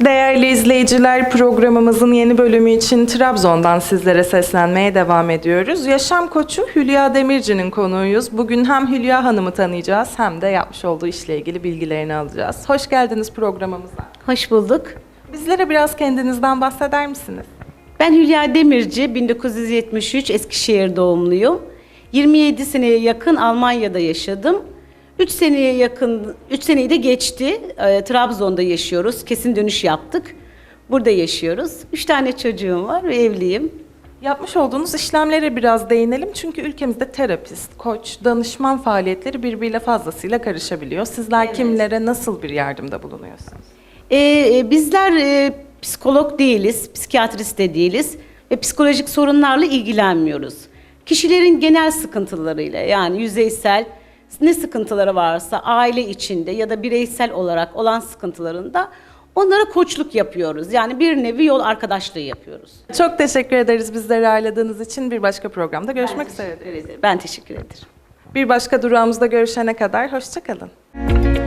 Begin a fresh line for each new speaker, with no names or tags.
Değerli izleyiciler programımızın yeni bölümü için Trabzon'dan sizlere seslenmeye devam ediyoruz. Yaşam koçu Hülya Demirci'nin konuğuyuz. Bugün hem Hülya Hanım'ı tanıyacağız hem de yapmış olduğu işle ilgili bilgilerini alacağız. Hoş geldiniz programımıza.
Hoş bulduk.
Bizlere biraz kendinizden bahseder misiniz?
Ben Hülya Demirci, 1973 Eskişehir doğumluyum. 27 seneye yakın Almanya'da yaşadım. 3 seneye yakın, 3 seneyi de geçti. Ee, Trabzon'da yaşıyoruz. Kesin dönüş yaptık. Burada yaşıyoruz. 3 tane çocuğum var ve evliyim.
Yapmış olduğunuz işlemlere biraz değinelim çünkü ülkemizde terapist, koç, danışman faaliyetleri birbiriyle fazlasıyla karışabiliyor. Sizler kimlere nasıl bir yardımda bulunuyorsunuz?
Ee, e, bizler e, psikolog değiliz, psikiyatrist de değiliz ve psikolojik sorunlarla ilgilenmiyoruz. Kişilerin genel sıkıntılarıyla yani yüzeysel ne sıkıntıları varsa aile içinde ya da bireysel olarak olan sıkıntılarında onlara koçluk yapıyoruz. Yani bir nevi yol arkadaşlığı yapıyoruz.
Çok teşekkür ederiz bizleri ağırladığınız için. Bir başka programda görüşmek üzere.
Ben teşekkür ederim.
Bir başka durağımızda görüşene kadar hoşçakalın.